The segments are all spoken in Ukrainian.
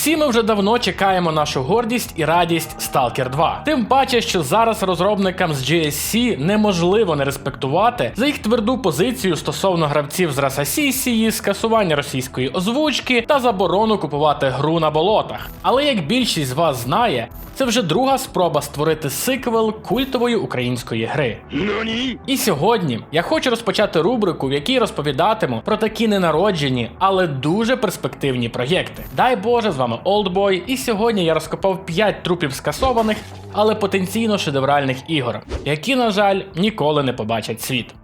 Всі ми вже давно чекаємо нашу гордість і радість Stalker 2. Тим паче, що зараз розробникам з GSC неможливо не респектувати за їх тверду позицію стосовно гравців з расасісії, скасування російської озвучки та заборону купувати гру на болотах. Але як більшість з вас знає, це вже друга спроба створити сиквел культової української гри. І сьогодні я хочу розпочати рубрику, в якій розповідатиму про такі ненароджені, але дуже перспективні проєкти. Дай Боже, з вами Oldboy, і сьогодні я розкопав 5 трупів скасованих, але потенційно шедевральних ігор, які, на жаль, ніколи не побачать світ.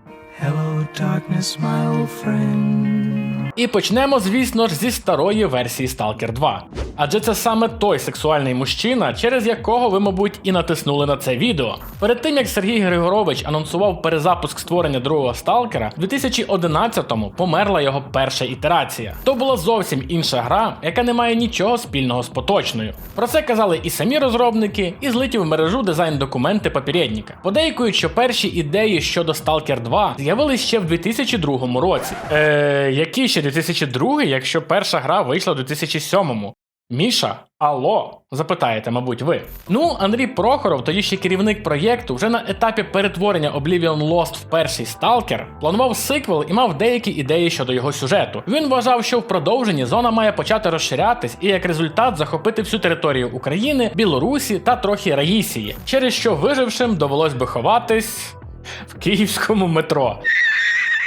Hello, darkness, my old friend. І почнемо, звісно ж, зі старої версії Stalker 2. Адже це саме той сексуальний мужчина, через якого ви, мабуть, і натиснули на це відео. Перед тим як Сергій Григорович анонсував перезапуск створення другого сталкера, в 2011-му померла його перша ітерація. То була зовсім інша гра, яка не має нічого спільного з поточною. Про це казали і самі розробники, і злиті в мережу дизайн-документи попередника. Подейкують, що перші ідеї щодо Stalker 2 з'явились ще в 2002 році. Е, який ще 2002, якщо перша гра вийшла в 2007-му? Міша, алло, запитаєте, мабуть, ви. Ну, Андрій Прохоров, тоді ще керівник проєкту, вже на етапі перетворення Oblivion Lost в перший сталкер, планував сиквел і мав деякі ідеї щодо його сюжету. Він вважав, що в продовженні зона має почати розширятись і як результат захопити всю територію України, Білорусі та трохи Раїсії, через що вижившим довелось би ховатись в київському метро.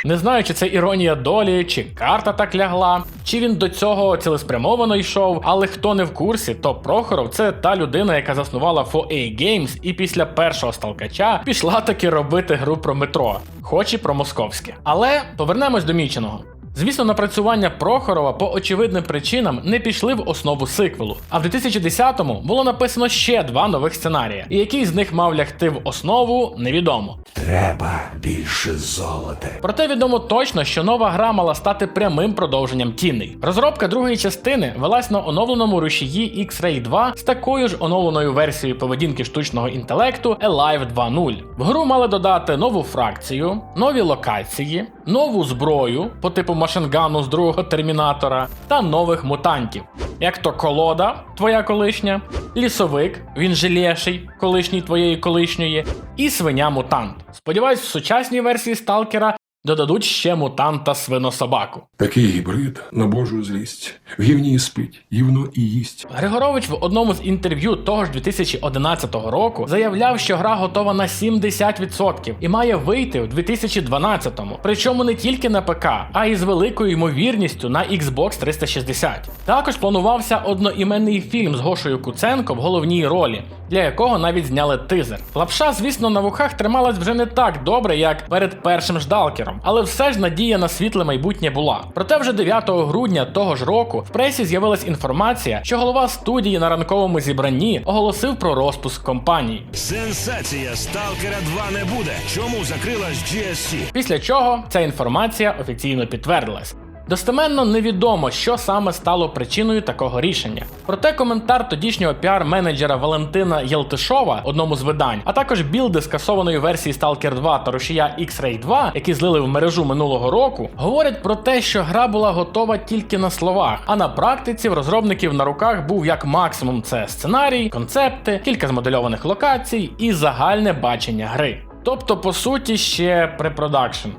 Не знаю, чи це іронія долі, чи карта так лягла, чи він до цього цілеспрямовано йшов. Але хто не в курсі, то Прохоров це та людина, яка заснувала 4A Games і після першого сталкача пішла таки робити гру про метро, хоч і про московське. Але повернемось до міченого. Звісно, напрацювання Прохорова по очевидним причинам не пішли в основу сиквелу. А в 2010-му було написано ще два нових сценарії, і який з них мав лягти в основу, невідомо. Треба більше золота. Проте відомо точно, що нова гра мала стати прямим продовженням тіней. Розробка другої частини велась на оновленому рушії X-Ray 2 з такою ж оновленою версією поведінки штучного інтелекту Alive 2.0. В гру мали додати нову фракцію, нові локації, нову зброю по типу машингану з другого термінатора та нових мутантів. Як то колода, твоя колишня, лісовик, він же лєший, колишній твоєї колишньої, і свиня мутант. Сподіваюсь, в сучасній версії сталкера додадуть ще мутанта свинособаку. Такий гібрид на божу злість. В гівні спить, гівно і їсть. Григорович в одному з інтерв'ю того ж 2011 року заявляв, що гра готова на 70% і має вийти в 2012-му. Причому не тільки на ПК, а й з великою ймовірністю на Xbox 360. Також планувався одноіменний фільм з Гошою Куценко в головній ролі, для якого навіть зняли тизер. Лапша, звісно, на вухах трималась вже не так добре, як перед першим ждалкером, але все ж надія на світле майбутнє була. Проте вже 9 грудня того ж року в пресі з'явилась інформація, що голова студії на ранковому зібранні оголосив про розпуск компанії. Сенсація Сталкера 2 не буде. Чому закрилась GSC? Після чого ця інформація офіційно підтвердилась. Достеменно невідомо, що саме стало причиною такого рішення. Проте коментар тодішнього піар-менеджера Валентина Єлтишова одному з видань, а також білди скасованої версії Stalker 2 та рушія X-Ray 2, які злили в мережу минулого року, говорять про те, що гра була готова тільки на словах, а на практиці в розробників на руках був як максимум це сценарій, концепти, кілька змодельованих локацій і загальне бачення гри. Тобто, по суті, ще препродакшн.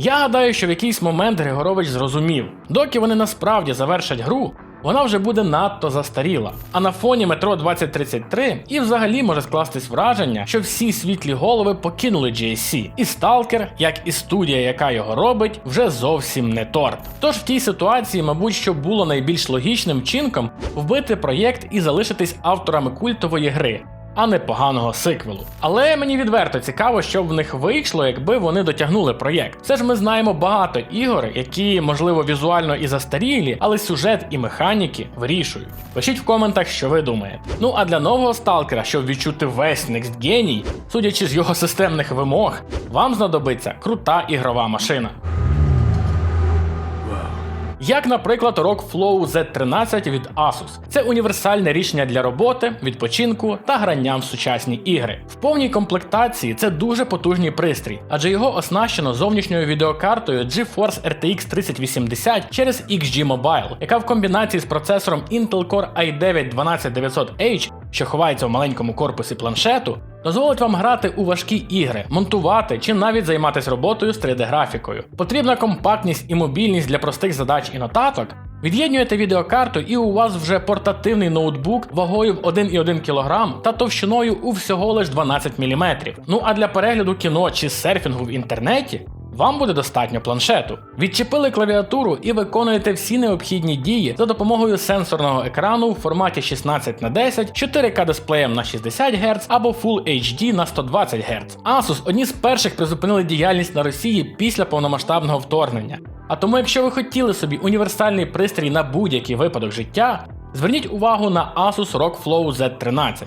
Я гадаю, що в якийсь момент Григорович зрозумів, доки вони насправді завершать гру, вона вже буде надто застаріла. А на фоні метро 2033 і взагалі може скластись враження, що всі світлі голови покинули GSC, і Сталкер, як і студія, яка його робить, вже зовсім не торт. Тож в тій ситуації, мабуть, що було найбільш логічним чинком вбити проєкт і залишитись авторами культової гри а не поганого сиквелу. Але мені відверто цікаво, що в них вийшло, якби вони дотягнули проєкт. Все ж ми знаємо багато ігор, які, можливо, візуально і застарілі, але сюжет і механіки вирішують. Пишіть в коментах, що ви думаєте. Ну а для нового сталкера, щоб відчути весь Next геній, судячи з його системних вимог, вам знадобиться крута ігрова машина. Як, наприклад, ROG Flow Z13 від Asus. Це універсальне рішення для роботи, відпочинку та грання в сучасні ігри. В повній комплектації це дуже потужний пристрій, адже його оснащено зовнішньою відеокартою GeForce RTX 3080 через XG Mobile, яка в комбінації з процесором Intel Core i9 12900H, що ховається в маленькому корпусі планшету, дозволить вам грати у важкі ігри, монтувати чи навіть займатися роботою з 3D-графікою. Потрібна компактність і мобільність для простих задач і нотаток. Від'єднуєте відеокарту, і у вас вже портативний ноутбук вагою в 1,1 кг та товщиною у всього лиш 12 мм. Ну а для перегляду кіно чи серфінгу в інтернеті вам буде достатньо планшету. Відчепили клавіатуру і виконуєте всі необхідні дії за допомогою сенсорного екрану в форматі 16 на 10, 4К дисплеєм на 60 Гц або Full HD на 120 Гц. Asus одні з перших призупинили діяльність на Росії після повномасштабного вторгнення. А тому, якщо ви хотіли собі універсальний пристрій на будь-який випадок життя, зверніть увагу на Asus ROG Flow Z13.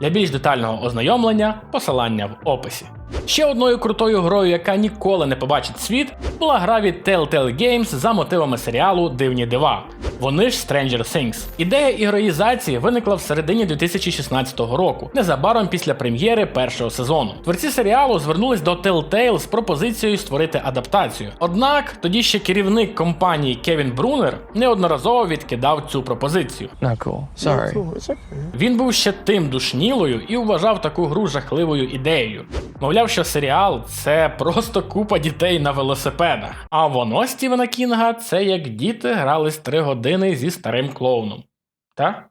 Для більш детального ознайомлення посилання в описі. Ще одною крутою грою, яка ніколи не побачить світ, була гра від Telltale Games за мотивами серіалу Дивні дива. Вони ж Stranger Things. Ідея ігроїзації виникла в середині 2016 року, незабаром після прем'єри першого сезону. Творці серіалу звернулись до Telltale з пропозицією створити адаптацію. Однак тоді ще керівник компанії Кевін Брунер неодноразово відкидав цю пропозицію. Not cool. Sorry. Він був ще тим душнілою і вважав таку гру жахливою ідеєю. Мовляв, що серіал це просто купа дітей на велосипедах. А воно Стівена Кінга це як діти грались три години зі старим клоуном. Та?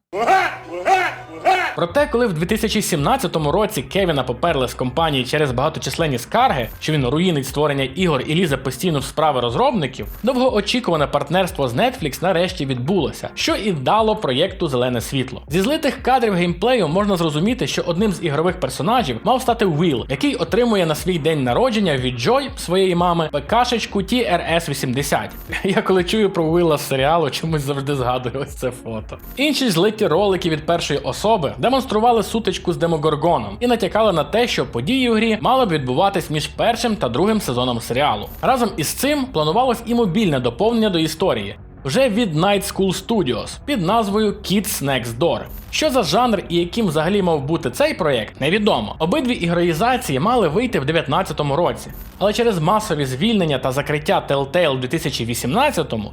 Проте, коли в 2017 році Кевіна поперли з компанії через багаточисленні скарги, що він руїнить створення ігор і лізе постійно в справи розробників, довгоочікуване партнерство з Netflix нарешті відбулося, що і дало проєкту зелене світло. Зі злитих кадрів геймплею можна зрозуміти, що одним з ігрових персонажів мав стати Уіл, який отримує на свій день народження від Джой своєї мами ПКшечку TRS-80. Я коли чую про Уіла з серіалу, чомусь завжди згадую ось це фото. Інші злиті ролики від першої особи демонстрували сутичку з Демогоргоном і натякали на те, що події у грі мали б відбуватись між першим та другим сезоном серіалу. Разом із цим планувалось і мобільне доповнення до історії. Вже від Night School Studios під назвою Kids Next Door. Що за жанр і яким взагалі мав бути цей проєкт, невідомо. Обидві ігроїзації мали вийти в 2019 році, але через масові звільнення та закриття Telltale у 2018-му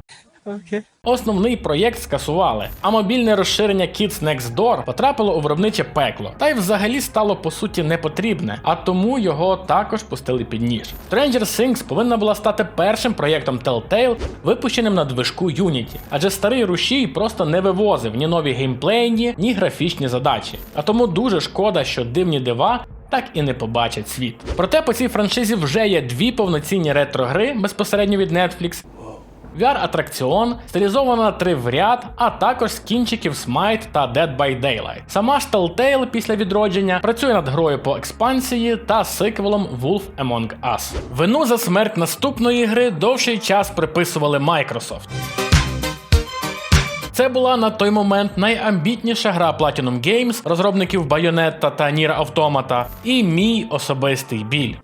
Основний проєкт скасували, а мобільне розширення Kids Next Door потрапило у виробниче пекло, та й взагалі стало по суті непотрібне, а тому його також пустили під ніж. Stranger Things повинна була стати першим проєктом Telltale, випущеним на движку Unity, адже старий рушій просто не вивозив ні нові геймплейні, ні графічні задачі. А тому дуже шкода, що дивні дива так і не побачать світ. Проте по цій франшизі вже є дві повноцінні ретро-гри безпосередньо від Netflix, VR-атракціон, стилізована на три в ряд, а також з кінчиків Smite та Dead by Daylight. Сама ж Telltale після відродження працює над грою по експансії та сиквелом Wolf Among Us. Вину за смерть наступної гри довший час приписували Microsoft. Це була на той момент найамбітніша гра Platinum Games, розробників Bayonetta та Nier Automata, і мій особистий біль.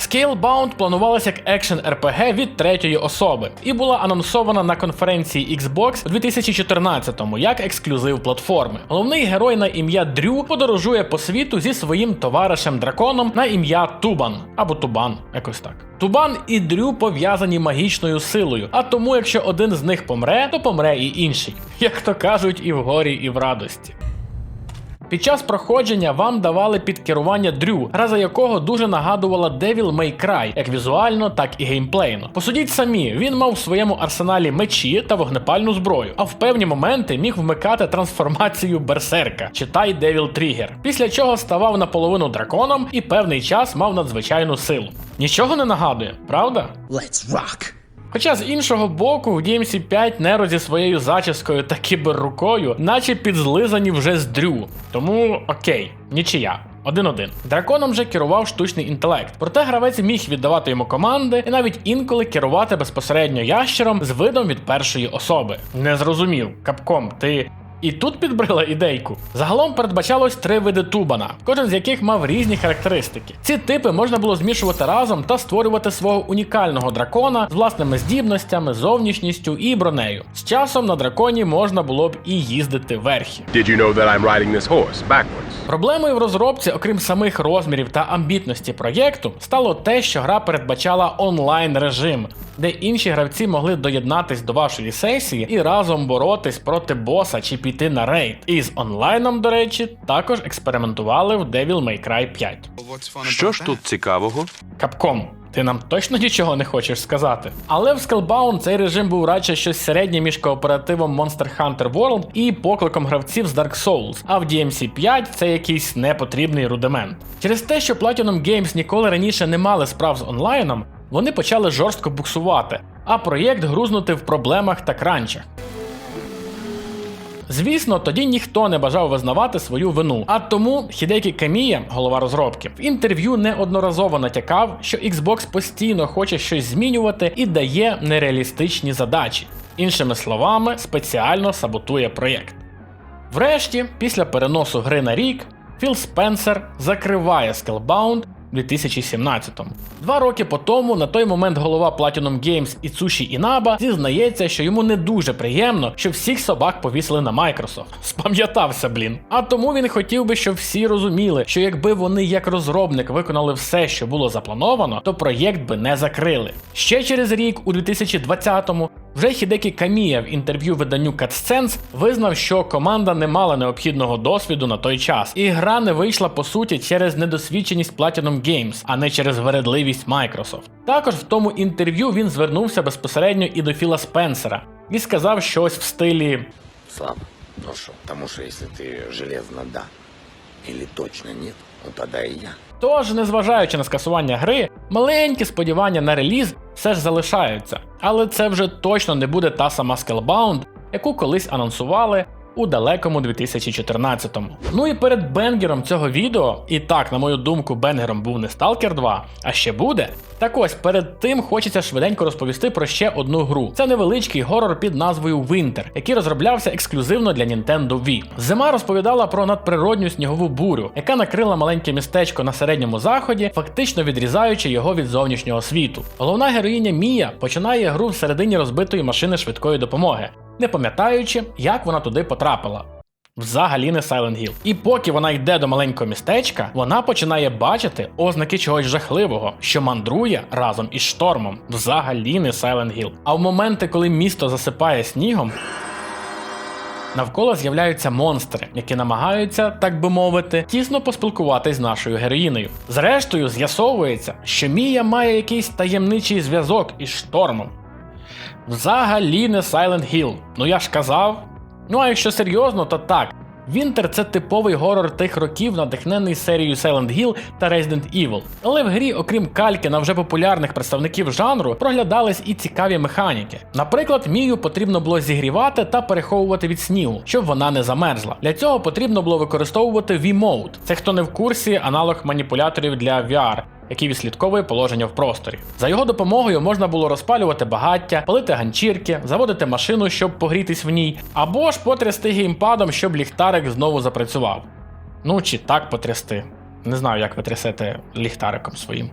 Scalebound планувалася як екшен RPG від третьої особи і була анонсована на конференції Xbox у 2014-му як ексклюзив платформи. Головний герой на ім'я Дрю подорожує по світу зі своїм товаришем драконом на ім'я Тубан або Тубан, якось так. Тубан і Дрю пов'язані магічною силою, а тому, якщо один з них помре, то помре і інший, як то кажуть, і в горі, і в радості. Під час проходження вам давали під керування Дрю, гра якого дуже нагадувала Devil May Cry, як візуально, так і геймплейно. Посудіть самі, він мав в своєму арсеналі мечі та вогнепальну зброю, а в певні моменти міг вмикати трансформацію берсерка, читай Devil Trigger, після чого ставав наполовину драконом і певний час мав надзвичайну силу. Нічого не нагадує, правда? Let's rock. Хоча з іншого боку, в DMC 5 Неро зі своєю зачіскою та кіберрукою, наче підзлизані вже з дрю. Тому окей, нічия. Один-один. Драконом же керував штучний інтелект. Проте гравець міг віддавати йому команди і навіть інколи керувати безпосередньо ящером з видом від першої особи. Не зрозумів, капком, ти І тут підбрила ідейку. Загалом передбачалось три види тубана, кожен з яких мав різні характеристики. Ці типи можна було змішувати разом та створювати свого унікального дракона з власними здібностями, зовнішністю і бронею. З часом на драконі можна було б і їздити верхи. You know? Проблемою в розробці, окрім самих розмірів та амбітності проєкту, стало те, що гра передбачала онлайн режим, де інші гравці могли доєднатись до вашої сесії і разом боротись проти боса чи піти на рейд. І з онлайном, до речі, також експериментували в Devil May Cry 5. Що ж тут цікавого? Капком. Ти нам точно нічого не хочеш сказати. Але в Scalebound цей режим був радше щось середнє між кооперативом Monster Hunter World і покликом гравців з Dark Souls, а в DMC 5 це якийсь непотрібний рудимент. Через те, що Platinum Games ніколи раніше не мали справ з онлайном, вони почали жорстко буксувати, а проєкт грузнути в проблемах та кранчах. Звісно, тоді ніхто не бажав визнавати свою вину. А тому Хідекі Камія, голова розробки, в інтерв'ю неодноразово натякав, що Xbox постійно хоче щось змінювати і дає нереалістичні задачі. Іншими словами, спеціально саботує проєкт. Врешті, після переносу гри на рік, Філ Спенсер закриває Scalebound 2017-му. Два роки по тому, на той момент голова Platinum Games Іцуші Інаба зізнається, що йому не дуже приємно, що всіх собак повісили на Microsoft. Спам'ятався, блін. А тому він хотів би, щоб всі розуміли, що якби вони як розробник виконали все, що було заплановано, то проєкт би не закрили. Ще через рік, у 2020-му, вже Хідекі Камія в інтерв'ю виданню CatSense визнав, що команда не мала необхідного досвіду на той час, і гра не вийшла по суті через недосвідченість Platinum Games, а не через вередливість Microsoft. Також в тому інтерв'ю він звернувся безпосередньо і до Філа Спенсера і сказав щось в стилі Слабо. Ну что, потому что если ты железно да или точно нет, ну тогда и я. Тож, незважаючи на скасування гри, маленькі сподівання на реліз все ж залишаються, але це вже точно не буде та сама Scalebound, яку колись анонсували у далекому 2014-му. Ну і перед бенгером цього відео, і так, на мою думку, бенгером був не Stalker 2, а ще буде. Так ось перед тим хочеться швиденько розповісти про ще одну гру. Це невеличкий горор під назвою Winter, який розроблявся ексклюзивно для Nintendo Wii. Зима розповідала про надприродню снігову бурю, яка накрила маленьке містечко на середньому заході, фактично відрізаючи його від зовнішнього світу. Головна героїня Мія починає гру всередині розбитої машини швидкої допомоги, не пам'ятаючи, як вона туди потрапила. Взагалі не Silent Hill. І поки вона йде до маленького містечка, вона починає бачити ознаки чогось жахливого, що мандрує разом із штормом. Взагалі не Silent Hill. А в моменти, коли місто засипає снігом. Навколо з'являються монстри, які намагаються, так би мовити, тісно поспілкуватись з нашою героїнею. Зрештою, з'ясовується, що Мія має якийсь таємничий зв'язок із штормом. Взагалі не Silent Hill. Ну я ж казав. Ну а якщо серйозно, то так. Вінтер це типовий горор тих років, надихнений серією Silent Hill та Resident Evil. Але в грі, окрім кальки на вже популярних представників жанру, проглядались і цікаві механіки. Наприклад, Мію потрібно було зігрівати та переховувати від снігу, щоб вона не замерзла. Для цього потрібно було використовувати V-Mode. Це хто не в курсі, аналог маніпуляторів для VR. Який відслідковує положення в просторі. За його допомогою можна було розпалювати багаття, палити ганчірки, заводити машину, щоб погрітись в ній, або ж потрясти геймпадом, щоб ліхтарик знову запрацював. Ну чи так потрясти. Не знаю, як ви трясете ліхтариком своїм.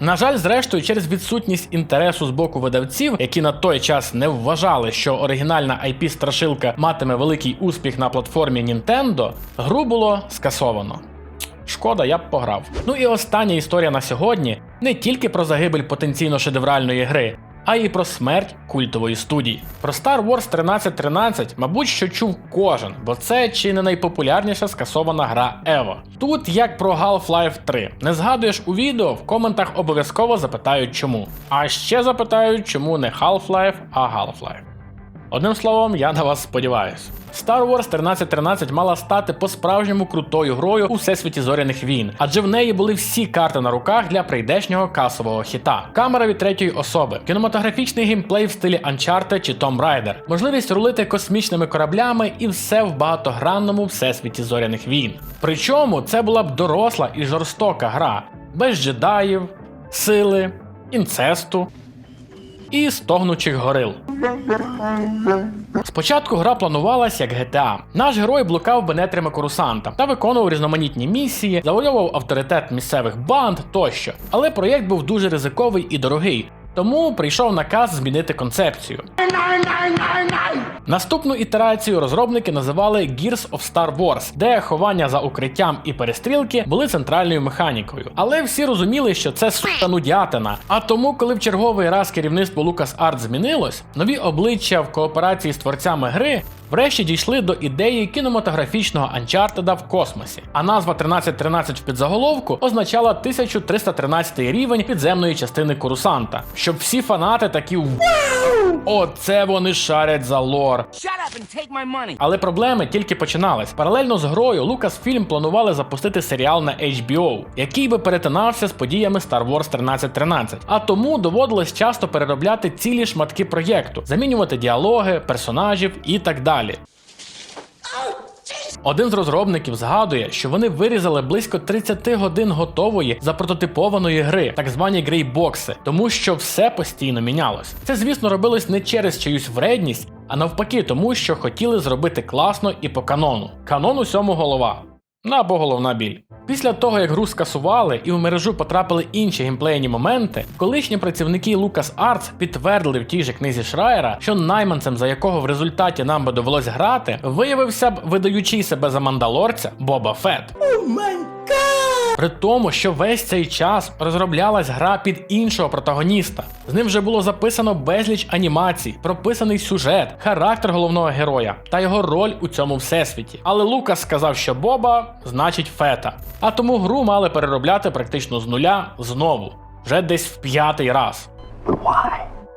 На жаль, зрештою, через відсутність інтересу з боку видавців, які на той час не вважали, що оригінальна IP страшилка матиме великий успіх на платформі Nintendo, гру було скасовано. Шкода, я б пограв. Ну і остання історія на сьогодні не тільки про загибель потенційно шедевральної гри, а й про смерть культової студії. Про Star Wars 1313, мабуть, що чув кожен, бо це чи не найпопулярніша скасована гра Evo. Тут як про Half-Life 3. Не згадуєш у відео, в коментах обов'язково запитають чому. А ще запитають, чому не Half-Life, а Half-Life. Одним словом, я на вас сподіваюсь. Star Wars 1313 мала стати по-справжньому крутою грою у всесвіті зоряних війн, адже в неї були всі карти на руках для прийдешнього касового хіта. Камера від третьої особи, кінематографічний геймплей в стилі Uncharted чи Tomb Raider, можливість рулити космічними кораблями і все в багатогранному всесвіті зоряних війн. Причому це була б доросла і жорстока гра, без джедаїв, сили, інцесту і стогнучих горил. Спочатку гра планувалась як GTA. Наш герой блукав бенетрами курсанта та виконував різноманітні місії, завойовував авторитет місцевих банд тощо. Але проєкт був дуже ризиковий і дорогий. Тому прийшов наказ змінити концепцію. Наступну ітерацію розробники називали Gears of Star Wars, де ховання за укриттям і перестрілки були центральною механікою. Але всі розуміли, що це сука нудятина. А тому, коли в черговий раз керівництво LucasArts змінилось, нові обличчя в кооперації з творцями гри врешті дійшли до ідеї кінематографічного Uncharted в космосі. А назва 1313 в підзаголовку означала 1313 рівень підземної частини курсанта. Щоб всі фанати такі «Вау! Оце вони шарять за лор. Shut up and take my money. Але проблеми тільки починались. Паралельно з грою Lucasfilm планували запустити серіал на HBO, який би перетинався з подіями Star Wars 1313. А тому доводилось часто переробляти цілі шматки проєкту, замінювати діалоги, персонажів і так далі. Один з розробників згадує, що вони вирізали близько 30 годин готової запрототипованої гри, так звані грейбокси, тому що все постійно мінялось. Це, звісно, робилось не через чиюсь вредність, а навпаки, тому що хотіли зробити класно і по канону. Канон усьому голова. Ну, Або головна біль. Після того, як гру скасували і в мережу потрапили інші геймплейні моменти, колишні працівники LucasArts підтвердили в тій же книзі Шрайера, що найманцем, за якого в результаті нам би довелось грати, виявився б видаючий себе за мандалорця Боба Фет. При тому, що весь цей час розроблялась гра під іншого протагоніста. З ним вже було записано безліч анімацій, прописаний сюжет, характер головного героя та його роль у цьому всесвіті. Але Лукас сказав, що Боба значить фета. А тому гру мали переробляти практично з нуля знову, вже десь в п'ятий раз.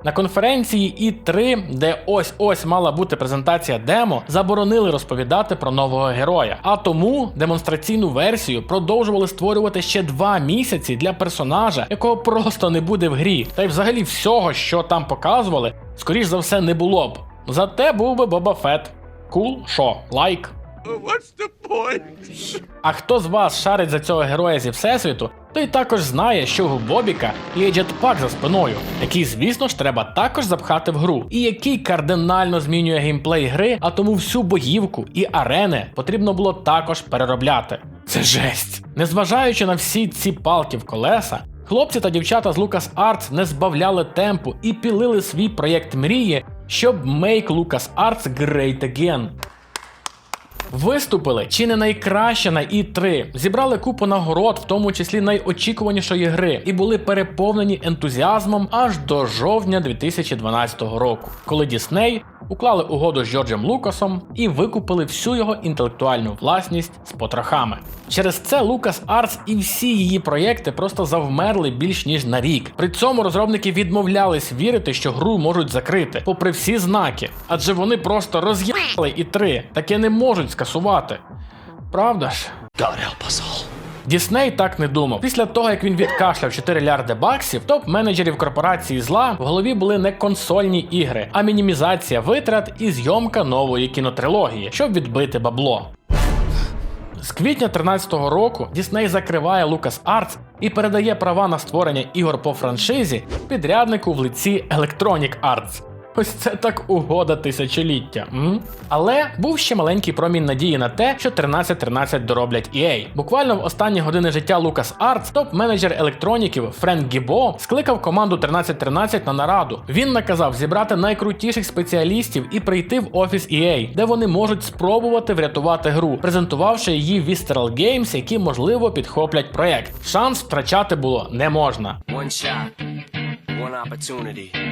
На конференції І3, де ось ось мала бути презентація демо, заборонили розповідати про нового героя. А тому демонстраційну версію продовжували створювати ще два місяці для персонажа, якого просто не буде в грі. Та й взагалі всього, що там показували, скоріш за все, не було б. Зате був би Боба Фет. Кул, шо, лайк. А хто з вас шарить за цього героя зі всесвіту, той також знає, що у Бобіка є джетпак за спиною, який, звісно ж, треба також запхати в гру, і який кардинально змінює геймплей гри, а тому всю боївку і арени потрібно було також переробляти. Це жесть. Незважаючи на всі ці палки в колеса, хлопці та дівчата з LucasArts не збавляли темпу і пілили свій проєкт мрії, щоб make LucasArts great again. Виступили чи не найкраще на І3, зібрали купу нагород, в тому числі найочікуванішої гри, і були переповнені ентузіазмом аж до жовтня 2012 року, коли Дісней уклали угоду з Джорджем Лукасом і викупили всю його інтелектуальну власність з потрохами. Через це LucasArts і всі її проєкти просто завмерли більш ніж на рік. При цьому розробники відмовлялись вірити, що гру можуть закрити, попри всі знаки, адже вони просто роз'їхали і три, таке не можуть скасувати. Правда ж? Дісней так не думав. Після того, як він відкашляв 4 лярди баксів, топ-менеджерів корпорації зла в голові були не консольні ігри, а мінімізація витрат і зйомка нової кінотрилогії, щоб відбити бабло. З квітня 13-го року Дісней закриває LucasArts і передає права на створення ігор по франшизі підряднику в лиці Electronic Arts. Ось це так угода тисячоліття. М? Але був ще маленький промінь надії на те, що 1313 дороблять EA. Буквально в останні години життя LucasArts топ-менеджер електроніків Френк Гібо скликав команду 1313 на нараду. Він наказав зібрати найкрутіших спеціалістів і прийти в офіс EA, де вони можуть спробувати врятувати гру, презентувавши її Visceral Games, які можливо підхоплять проект. Шанс втрачати було не можна. One shot.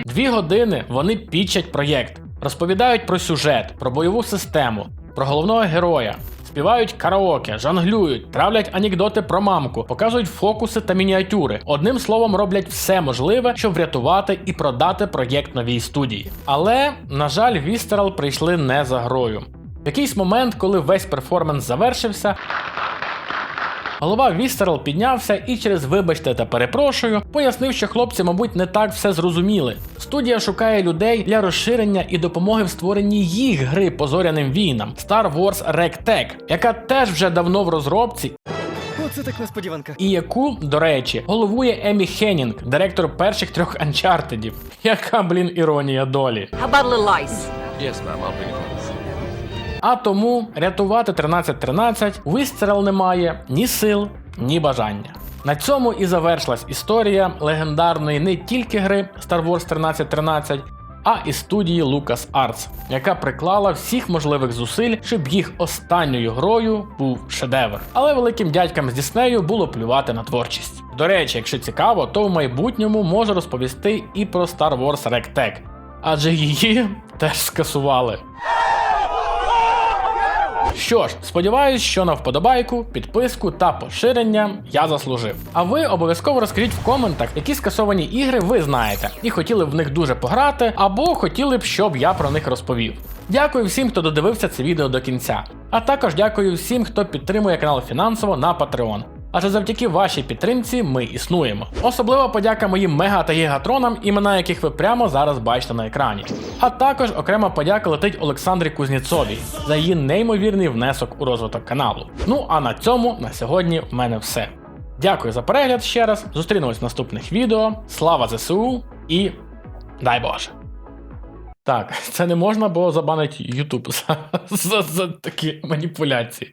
Дві години вони пічать проєкт, розповідають про сюжет, про бойову систему, про головного героя. Співають караоке, жонглюють, травлять анекдоти про мамку, показують фокуси та мініатюри. Одним словом, роблять все можливе, щоб врятувати і продати проєкт новій студії. Але, на жаль, Visceral прийшли не за грою. В якийсь момент, коли весь перформанс завершився, Голова Вістерл піднявся і через вибачте та перепрошую пояснив, що хлопці, мабуть, не так все зрозуміли. Студія шукає людей для розширення і допомоги в створенні їх гри по зоряним війнам Star Wars RegTech, яка теж вже давно в розробці. Оце так несподіванка. І яку, до речі, головує Емі Хеннінг, директор перших трьох анчартедів. Яка, блін, іронія долі. Yes, ma'am. I'll bring it. А тому рятувати 1313 у Вісцерел немає ні сил, ні бажання. На цьому і завершилась історія легендарної не тільки гри Star Wars 1313, а і студії LucasArts, яка приклала всіх можливих зусиль, щоб їх останньою грою був шедевр. Але великим дядькам з Діснею було плювати на творчість. До речі, якщо цікаво, то в майбутньому можу розповісти і про Star Wars RegTech, адже її теж скасували. Що ж, сподіваюсь, що на вподобайку, підписку та поширення я заслужив. А ви обов'язково розкажіть в коментах, які скасовані ігри ви знаєте і хотіли б в них дуже пограти, або хотіли б, щоб я про них розповів. Дякую всім, хто додивився це відео до кінця. А також дякую всім, хто підтримує канал фінансово на Patreon. Адже завдяки вашій підтримці ми існуємо. Особлива подяка моїм мега та гігатронам, імена яких ви прямо зараз бачите на екрані. А також окрема подяка летить Олександрі Кузніцовій за її неймовірний внесок у розвиток каналу. Ну а на цьому на сьогодні в мене все. Дякую за перегляд ще раз. Зустрінемось в наступних відео. Слава ЗСУ і дай Боже! Так, це не можна, бо забанить YouTube за, за, за такі маніпуляції.